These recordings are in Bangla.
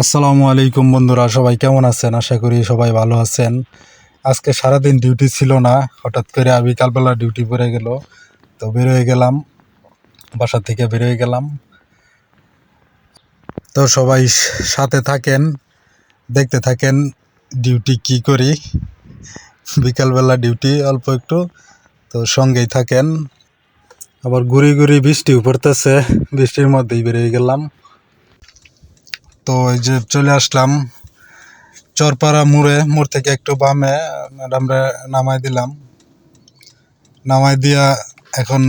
আসসালামু আলাইকুম বন্ধুরা, সবাই কেমন আছেন? আশা করি সবাই ভালো আছেন। আজকে সারাদিন ডিউটি ছিল না, হঠাৎ করে আমি বিকালবেলা ডিউটি পড়ে গেল, তো বেরোয় গেলাম, বাসা থেকে বেরোয় গেলাম। তো সবাই সাথে থাকেন, দেখতে থাকেন ডিউটি কি করি। বিকালবেলা ডিউটি অল্প একটু, তো সঙ্গেই থাকেন। আবার ঘুরি ঘুরি বৃষ্টিও পড়তেছে, বৃষ্টির মধ্যেই বেরিয়ে গেলাম। তো এই যে চলে আসলাম চরপাড়া মোড়ে, মোড় থেকে একটু বামে, ম্যাডামরা নামাই দিলাম। নামাই দিয়া এখন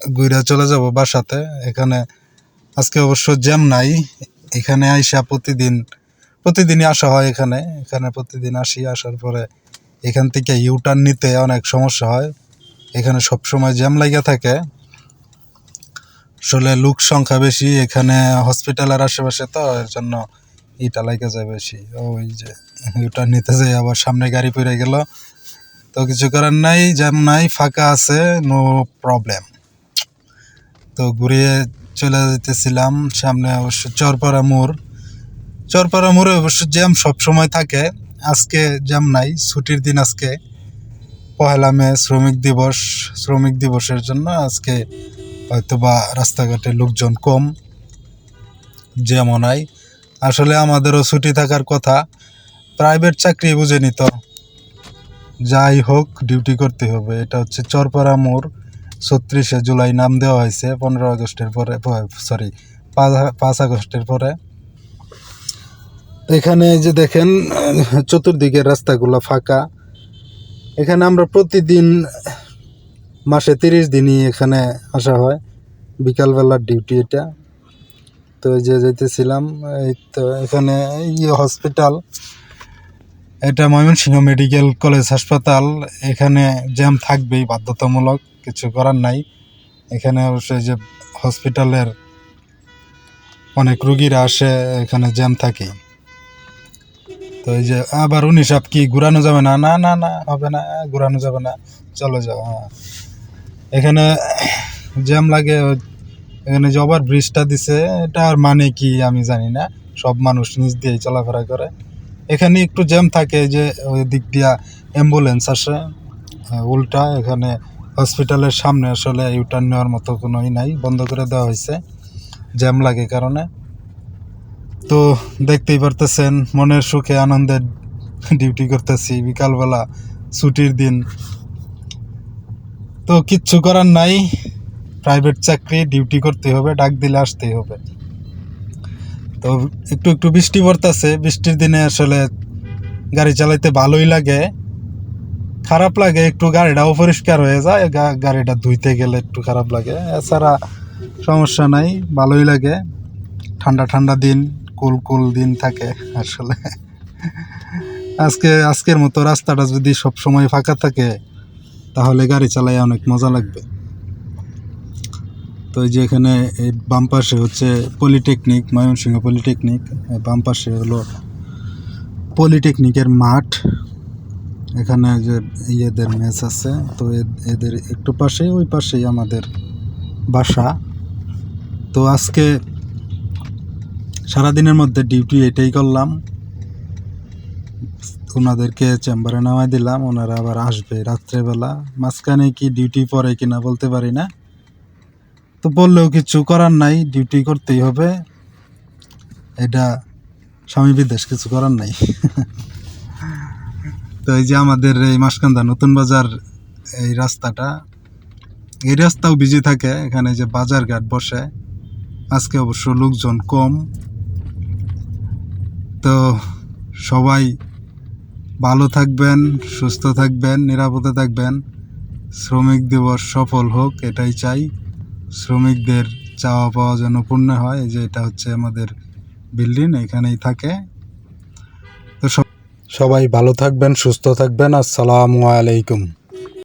ঘুরে চলে যাব বাসাতে। এখানে আজকে অবশ্য জ্যাম নাই। এখানে আইসা প্রতিদিন, প্রতিদিনই আসা হয় এখানে। এখানে প্রতিদিন আসি, আসার পরে এখান থেকে ইউটার্ন নিতে অনেক সমস্যা হয়। এখানে সব সময় জ্যাম লাগিয়া থাকে। আসলে লোক সংখ্যা বেশি, এখানে হসপিটালের আশেপাশে তো, এর জন্য ইটা লাগে যায় বেশি। ওই যে ইউটার্ন নিতে যাই আবার সামনে গাড়ি পড়ে গেল। তো কিছু করার নাই, জ্যাম নাই, ফাঁকা আছে নো প্রবলেম তো ঘুরিয়ে চলে যেতেছিলাম সামনে অবশ্য চরপাড়া মোড়। চরপাড়া মোড়ে অবশ্য জ্যাম সবসময় থাকে, আজকে জ্যাম নাই, ছুটির দিন আজকে। পহেলা মে শ্রমিক দিবস, শ্রমিক দিবসের জন্য আজকে হয়তোবা রাস্তাঘাটে লোকজন কম, যেমন নাই আসলে আমাদেরও ছুটি থাকার কথা, প্রাইভেট চাকরি বুঝে নিত। যাই হোক, ডিউটি করতে হবে। এটা হচ্ছে চরপাড়া মোড়, ছত্রিশে জুলাই নাম দেওয়া হয়েছে, পনেরো আগস্টের পরে সরি, পাঁচ আগস্টের পরে। এখানে যে দেখেন চতুর্দিকের রাস্তাগুলো ফাঁকা। এখানে আমরা প্রতিদিন মাসে তিরিশ দিনই এখানে আসা হয়। বিকালবেলার ডিউটি এটা। তো যে যেতেছিলাম, এই তো এখানে ইয়ে হসপিটাল এটা ময়মনসিংহ মেডিকেল কলেজ হাসপাতাল। এখানে জ্যাম থাকবেই, বাধ্যতামূলক, কিছু করার নাই। এখানে অবশ্যই যে হসপিটালের অনেক রুগীরা আসে, এখানে জ্যাম থাকে তো এই যে আবার উনি সব কি, ঘুরানো যাবে না? না না না, হবে না, ঘুরানো যাবে না, চলো যাও হ্যাঁ এখানে জ্যাম লাগে, এখানে যে ব্রিজটা দিছে এটা আর মানে কি আমি জানি না। সব মানুষ নিজ দিয়েই চলাফেরা করে। এখানে একটু জ্যাম থাকে যে ওই দিক দিয়া অ্যাম্বুলেন্স আসে উল্টা। এখানে হসপিটালের সামনে আসলে ইউটার্ন নেওয়ার মতো কোনো ই নাই, বন্ধ করে দেওয়া হয়েছে। জ্যাম লাগে কারণে। তো দেখতেই পারতেছেন, মনের সুখে, আনন্দের ডিউটি করতেছি। বিকালবেলা ছুটির দিন তো কিচ্ছু করার নাই। প্রাইভেট চাকরি ডিউটি করতে হবে, ডাক দিলে আসতেই হবে। তো একটু একটু বৃষ্টি পড়তেছে। বৃষ্টির দিনে আসলে গাড়ি চালাইতে ভালোই লাগে। খারাপ লাগে, একটু গাড়িটাও পরিষ্কার হয়ে যায়। গাড়িটা ধুইতে গেলে একটু খারাপ লাগে। এছাড়া সমস্যা নাই, ভালোই লাগে। ঠান্ডা ঠান্ডা দিন, কুল কুল দিন থাকে আসলে। আজকে, আজকের মতো রাস্তাটা যদি সব সময় ফাঁকা থাকে তাহলে গাড়ি চালাই অনেক মজা লাগবে। তো এই যে এখানে এই বাম পাশে হচ্ছে পলিটেকনিক, ময়মনসিংহ পলিটেকনিক বাম পাশে হলো পলিটেকনিকের মাঠ। এখানে যে ইয়েদের ম্যাচ আছে, তো এদের একটু পাশেই, ওই পাশেই আমাদের বাসা। তো আজকে সারাদিনের মধ্যে ডিউটি এটাই করলাম। ওনাদেরকে চেম্বারে নামাই দিলাম, ওনারা আবার আসবে রাত্রেবেলা। মাঝখানে কি ডিউটি পরে কিনা বলতে পারি না। তো বললেও কিছু করার নাই ডিউটি করতেই হবে। এটা স্বামী বিদেশ কিছু করার নাই। তো এই যে আমাদের এই মাসকান্দা নতুন বাজার, এই রাস্তাটা, এই রাস্তাও বিজি থাকে, এখানে যে বাজার ঘাট বসে, আজকে অবশ্য লোকজন কম। তো সবাই ভালো থাকবেন, সুস্থ থাকবেন, নিরাপদে থাকবেন। শ্রমিক দিবস সফল হোক, এটাই চাই। শ্রমিকদের চাওয়া পাওয়া যেন পূর্ণ হয় যে এটা হচ্ছে আমাদের বিল্ডিং, এখানেই থাকে। তো সব- সবাই ভালো থাকবেন, সুস্থ থাকবেন। আসসালামু আলাইকুম।